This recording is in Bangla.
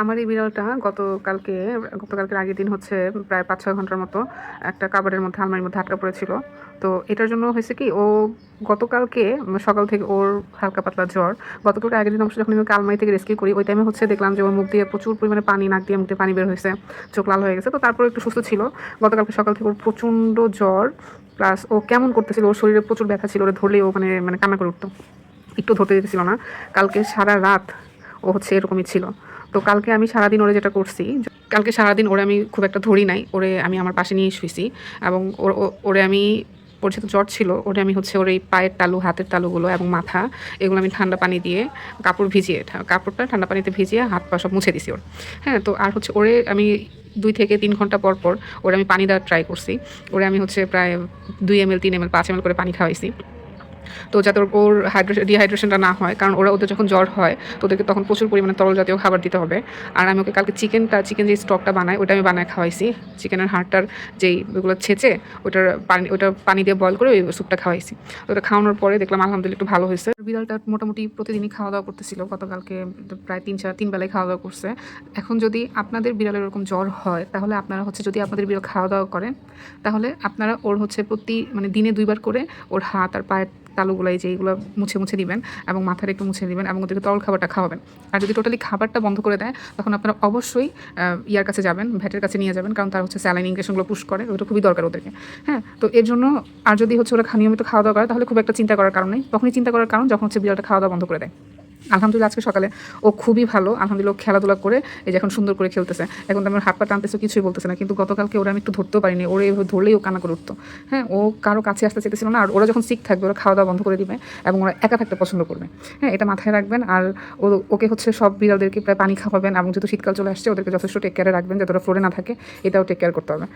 আমার এই বিড়ালটা গতকালকে, গতকালকের আগের দিন হচ্ছে প্রায় পাঁচ ছয় ঘণ্টার মতো একটা কাবারের মধ্যে, আলমারির মধ্যে আটকা পড়েছিল। তো এটার জন্য হয়েছে কি, ও গতকালকে সকাল থেকে ওর হালকা পাতলা জ্বর, গতকালকে আগের দিন অবশ্য যখন আমি আলমারি থেকে রেস্কিউ করি, ওই টাইমে হচ্ছে দেখলাম যে ওর মুখ দিয়ে প্রচুর পরিমাণে পানি, নাক দিয়ে মুখ দিয়ে পানি বের হয়েছে, চোখ লাল হয়ে গেছে, তো তারপরে একটু সুস্থ ছিল। গতকালকে সকাল থেকে ওর প্রচণ্ড জ্বর প্লাস ও কেমন করতেছিল, ওর শরীরে প্রচুর ব্যথা ছিল, ওরা ধরলেই ও মানে মানে কান্না করে উঠতো। একটু ধরতে দিতেছিল না। কালকে সারা রাত ও হচ্ছে এরকমই ছিল। তো কালকে আমি সারাদিন ওরে যেটা করছি, কালকে সারাদিন ওরে আমি খুব একটা ধরি নাই, ওরে আমি আমার পাশে নিয়ে শুয়েছি এবং ওরে আমি, ওর যেহেতু জ্বর ছিল, ওরে আমি হচ্ছে ওর এই পায়ের তালু, হাতের তালুগুলো এবং মাথা, এগুলো আমি ঠান্ডা পানি দিয়ে কাপড় ভিজিয়ে কাপড়টা ঠান্ডা পানিতে ভিজিয়ে হাত পা সব মুছে দিছি ওর। হ্যাঁ তো আর হচ্ছে ওরে আমি দুই থেকে তিন ঘণ্টা পর পর ওরে আমি পানি দেওয়ার ট্রাই করছি, ওরে আমি হচ্ছে প্রায় দুই এম এল তিন এম এল পাঁচ এম এল করে পানি খাওয়াইছি। তো যাতে ওর- হাইড্রেশন ডিহাইড্রেশনটা না হয়, কারণ ওরা ওদের যখন জ্বর হয়, তো ওদেরকে তখন প্রচুর পরিমাণে তরল জাতীয় খাবার দিতে হবে। আর আমি ওকে কালকে চিকেনটা, চিকেন যে স্টকটা বানাই ওটা আমি বানায় খাওয়াইছি। চিকেনের হাড়টার যেই ওগুলো ছেঁচে, ওটার পানি, ওটা পানি দিয়ে বয়ল করে ওই স্যুপটা খাওয়াইছি। ওটা খাওয়ানোর পরে দেখলাম আলহামদুলিল্লাহ একটু ভালো হয়েছে। বিড়ালটা মোটামুটি প্রতিদিনই খাওয়া দাওয়া করতেছিল। গতকালকে প্রায় তিন চার, তিন বেলায় খাওয়া দাওয়া করছে। এখন যদি আপনাদের বিড়ালের এরকম জ্বর হয়, তাহলে আপনারা হচ্ছে যদি আপনাদের বিড়াল খাওয়া দাওয়া করেন, তাহলে আপনারা ওর হচ্ছে প্রতি মানে দিনে দুইবার করে ওর হাত আর পায়ের তালুগুলাই যেইগুলো মুছে মুছে দিবেন এবং মাথার একটু মুছে দিবেন এবং ওদেরকে তরল খাবারটা খাওয়াবেন। আর যদি টোটালি খাবারটা বন্ধ করে দেয়, তখন আপনারা অবশ্যই ইয়ার কাছে যাবেন, ভ্যাটের কাছে নিয়ে যাবেন, কারণ তার হচ্ছে স্যালাইন ইনজেকশনগুলো পুশ করে ওটা খুবই দরকার ওদেরকে। হ্যাঁ তো এর জন্য আর যদি হচ্ছে ওরা নিয়মিত খাওয়া দাওয়া করে, তাহলে খুব একটা চিন্তা করার কারণ নেই। তখনই চিন্তা করার কারণ যখন হচ্ছে বিড়ালটা খাওয়া দাওয়া বন্ধ করে দেয়। আলহামদুলিল্লাহ আজকে সকালে ও খুবই ভালো। আলহামদুলিল্লাহ খেলাধুলা করে এই যে এখন সুন্দর করে খেলতেছে। এখন তো আমার হাত পা টানতেছে, কিছুই বলতেছে না। কিন্তু গতকালকে ওরা আমি একটু ধরতেও পারিনি। ওরা এভাবে ধরলেই ও কান্না করে উঠতো। হ্যাঁ ও কারও কাছে আসতে চেতেছিল না। আর ওরা যখন সিক থাকবে, ওরা খাওয়া দাওয়া বন্ধ করে দিবে এবং ওরা একা থাকতে পছন্দ করবে। হ্যাঁ এটা মাথায় রাখবেন। আর ও, ওকে হচ্ছে সব বিড়ালদেরকে প্রায় পানি খাওয়াবেন এবং যেহেতু শীতকাল চলে আসছে, ওদেরকে যথেষ্ট টেক কেয়ারে রাখবেন যাতে ওরা ফ্লোরে না থাকে। এটাও টেক কেয়ার করতে হবে।